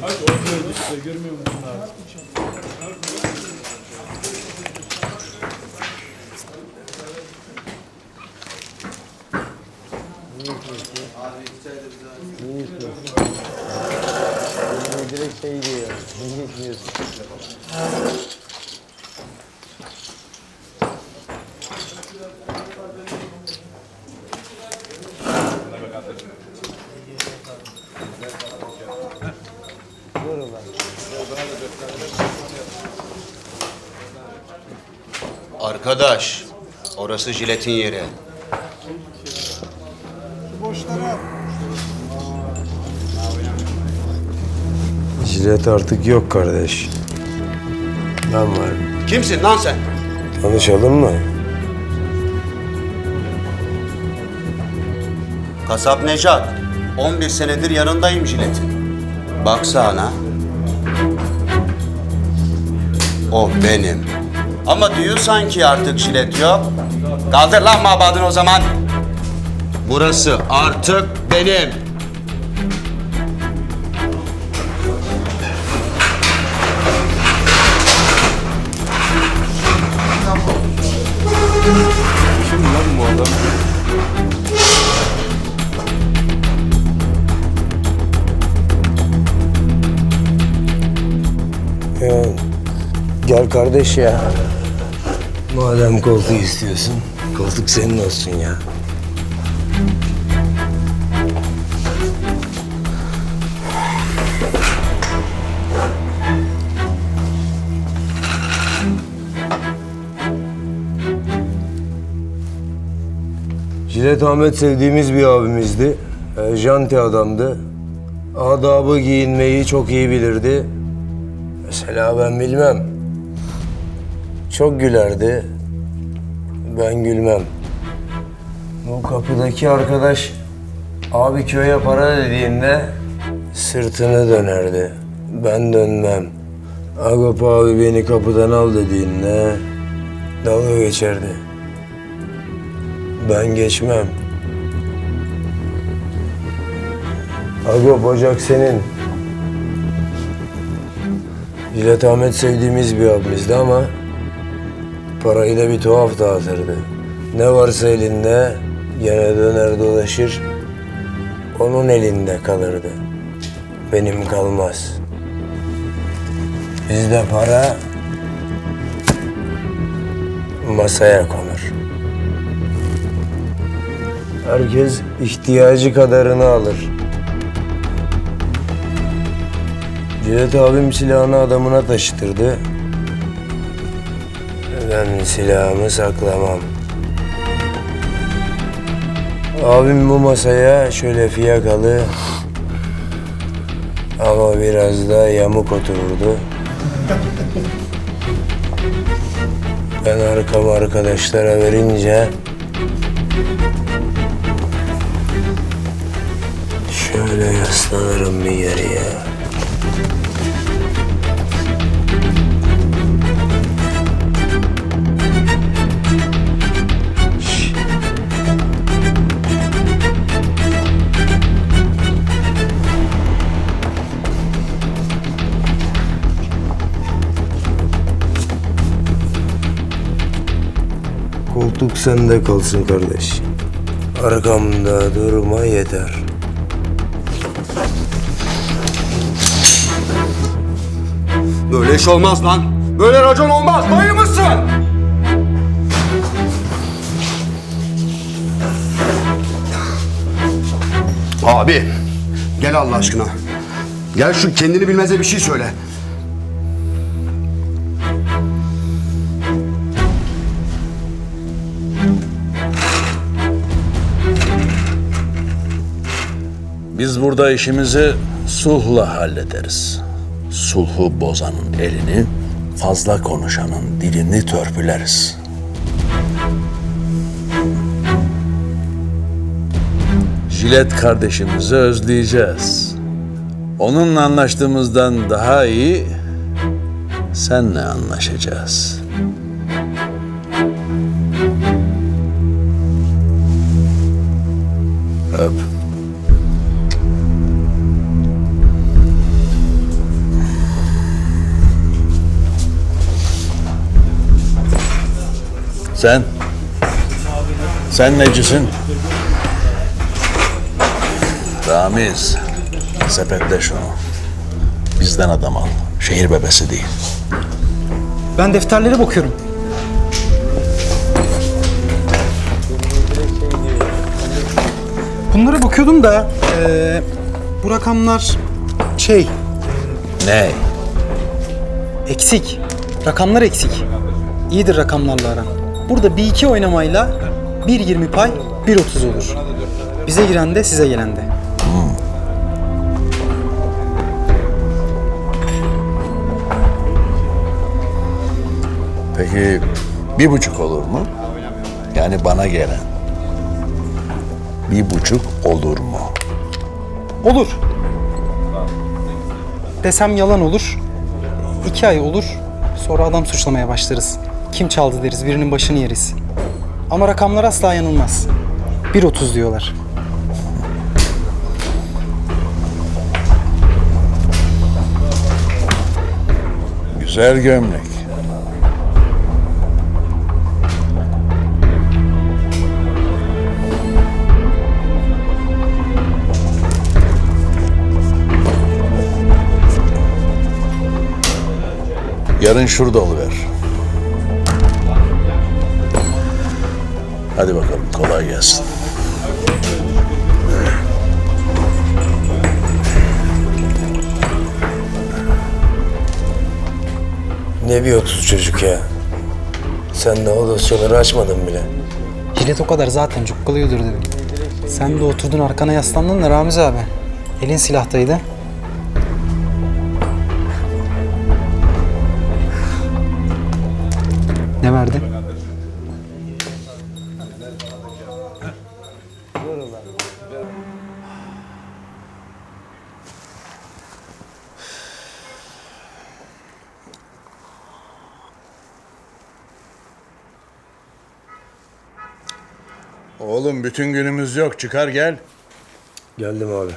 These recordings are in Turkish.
Hadi oynuyoruz işte görmüyor musun abi? Da bize. Direkt şey diyor. Ne geçmiyorsun? Arkadaş, orası jiletin yeri. Jilet artık yok kardeş. Ben varım. Kimsin lan sen? Tanışalım mı? Kasap Necat. 11 senedir yanındayım jiletin. Baksana. O benim. Ama diyor sanki artık jilet yok. Kaldır lan mabadını o zaman. Burası artık benim. Kim lan bu adam? Ya, gel kardeş ya. Madem koltuğu istiyorsun, koltuk senin olsun ya. Jilet Ahmet sevdiğimiz bir abimizdi. E, janti adamdı. Adabı giyinmeyi çok iyi bilirdi. Mesela ben bilmem. Çok gülerdi. Ben gülmem. Bu kapıdaki arkadaş abi köye para dediğinde sırtını dönerdi. Ben dönmem. Agop abi beni kapıdan al dediğinde dalga geçerdi. Ben geçmem. Agop ocak senin. Jilet Ahmet sevdiğimiz bir abimizdi ama parayı da bir tuhaf dağıtırdı. Ne varsa elinde gene döner dolaşır onun elinde kalırdı. Benim kalmaz. Bizde para masaya konur. Herkes ihtiyacı kadarını alır. Cihat abim silahını adamına taşıtırdı. Ben silahımı saklamam. Abim bu masaya şöyle fiyakalı ama biraz da yamuk otururdu. Ben arkamı arkadaşlara verince şöyle yaslanırım bir yere ya. Koltuk sende kalsın kardeş. Arkamda durma yeter. Böyle iş olmaz lan. Böyle racon olmaz. Dayı mısın? Abi, gel Allah aşkına. Gel şu kendini bilmeze bir şey söyle. Biz burada işimizi sulhla hallederiz. Sulhu bozanın elini, fazla konuşanın dilini törpüleriz. Jilet kardeşimizi özleyeceğiz. Onunla anlaştığımızdan daha iyi senle anlaşacağız. Sen? Sen necisin? Ramiz, sepetle şunu. Bizden adam al. Şehir bebesi değil. Ben defterlere bakıyorum. Bunlara bakıyordum da eee, bu rakamlar şey Ne? eksik. Rakamlar eksik. İyidir rakamlarla aran. Burada bir iki oynamayla 1.20 pay 1.30 olur. Bize giren de size gelen de. Peki bir buçuk olur mu? Yani bana gelen. Bir buçuk olur mu? Olur. Desem yalan olur. İki ay olur. Sonra adam suçlamaya başlarız. Kim çaldı deriz, birinin başını yeriz. Ama rakamlar asla yanılmaz. 1.30 diyorlar. Güzel gömlek. Yarın şurada oluver. Hadi bakalım kolay gelsin. Ne bir otuz çocuk ya. Sen de o dosyaları açmadın bile. Jilet o kadar zaten cukkalıyordur dedim. Sen de oturdun arkana yaslandın da Ramiz abi. Elin silahtaydı. Ne verdin? Oğlum bütün günümüz yok. Çıkar gel. Geldim abi.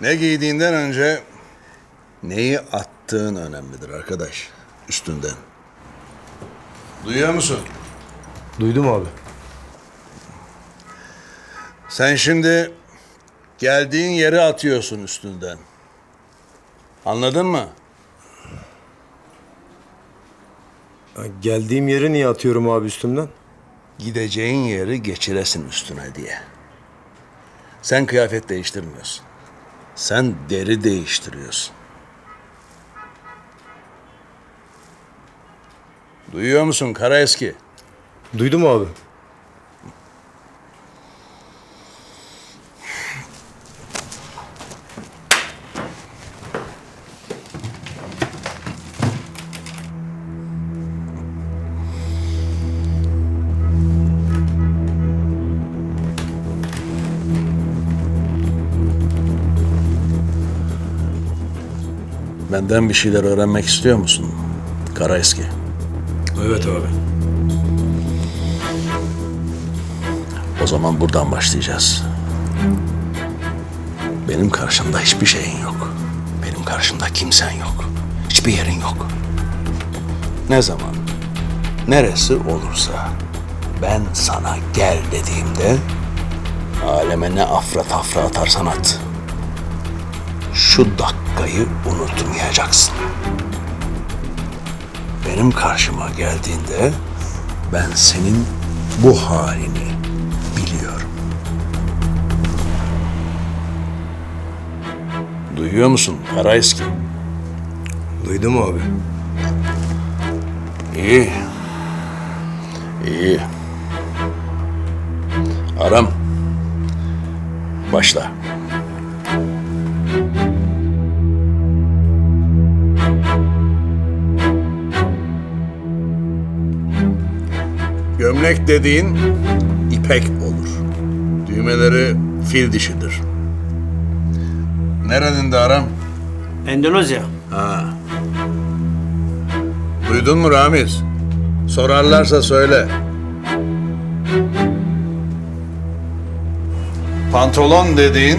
Ne giydiğinden önce neyi attığın önemlidir arkadaş. Üstünden. Duyuyor musun? Duydum abi. Sen şimdi geldiğin yere atıyorsun üstünden. Anladın mı? Ya Geldiğim yeri niye atıyorum abi üstümden? Gideceğin yeri geçiresin üstüne diye. Sen kıyafet değiştirmiyorsun. Sen deri değiştiriyorsun. Duyuyor musun kara eski? Duydum abi. Benden bir şeyler öğrenmek istiyor musun? Kara eski. Evet abi. O zaman buradan başlayacağız. Benim karşımda hiçbir şeyin yok. Benim karşımda kimsen yok. Hiçbir yerin yok. Ne zaman, neresi olursa ben sana gel dediğimde aleme ne afra tafra atarsan at. Şu dakikayı unutmayacaksın. Benim karşıma geldiğinde ben senin bu halini biliyorum. Duyuyor musun Karaeski? Duydum abi. İyi. İyi. Aram. Başla. Gömlek dediğin ipek olur. Düğmeleri fil dişidir. Nerenin de Aram? Endonezya. Duydun mu Ramiz? Sorarlarsa söyle. Pantolon dediğin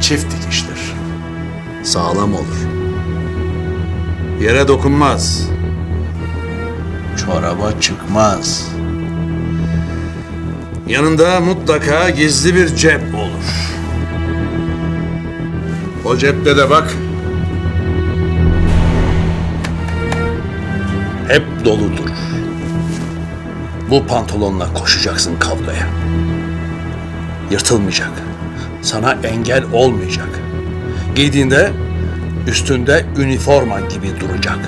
çift dikiştir. Sağlam olur. Yere dokunmaz. Çoraba çıkmaz. Yanında mutlaka gizli bir cep olur. O cepte de bak. Hep doludur. Bu pantolonla koşacaksın kavgaya. Yırtılmayacak. Sana engel olmayacak. Giydiğinde üstünde üniforma gibi duracak.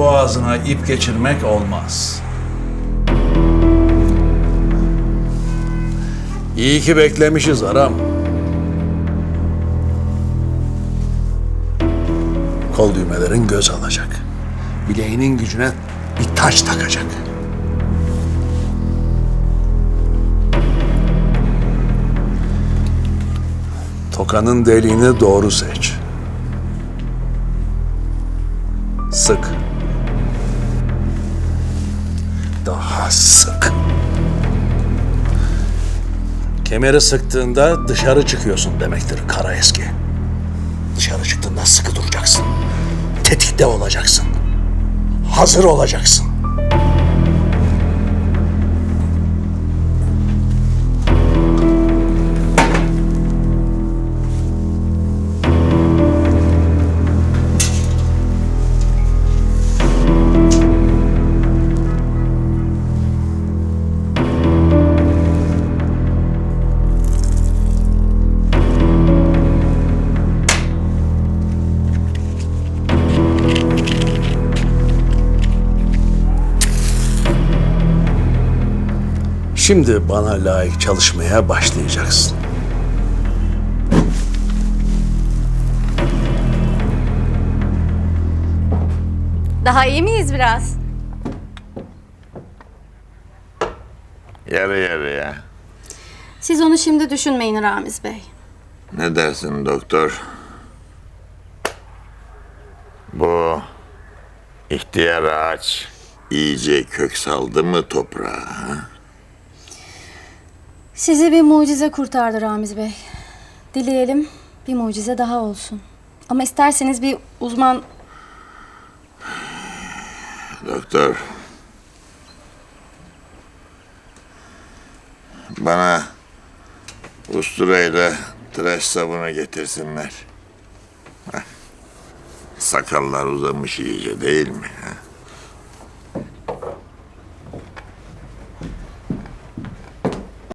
Boğazına ip geçirmek olmaz. İyi ki beklemişiz Aram. Kol düğmelerin göz alacak. Bileğinin gücüne bir taş takacak. Tokanın deliğini doğru seç. Sık. Daha sık. Kemeri sıktığında dışarı çıkıyorsun demektir kara eski. Dışarı çıktığında sıkı duracaksın. Tetikte olacaksın. Hazır olacaksın. Şimdi bana layık çalışmaya başlayacaksın. Daha iyi miyiz biraz? Yarı yarıya. Siz onu şimdi düşünmeyin Ramiz Bey. Ne dersin doktor? Bu ihtiyar ağaç iyice kök saldı mı toprağa? ha? Sizi bir mucize kurtardı Ramiz Bey. Dileyelim bir mucize daha olsun. Ama isterseniz bir uzman... Doktor. Bana usturayla tıraş sabunu getirsinler. Sakallar uzamış iyice değil mi?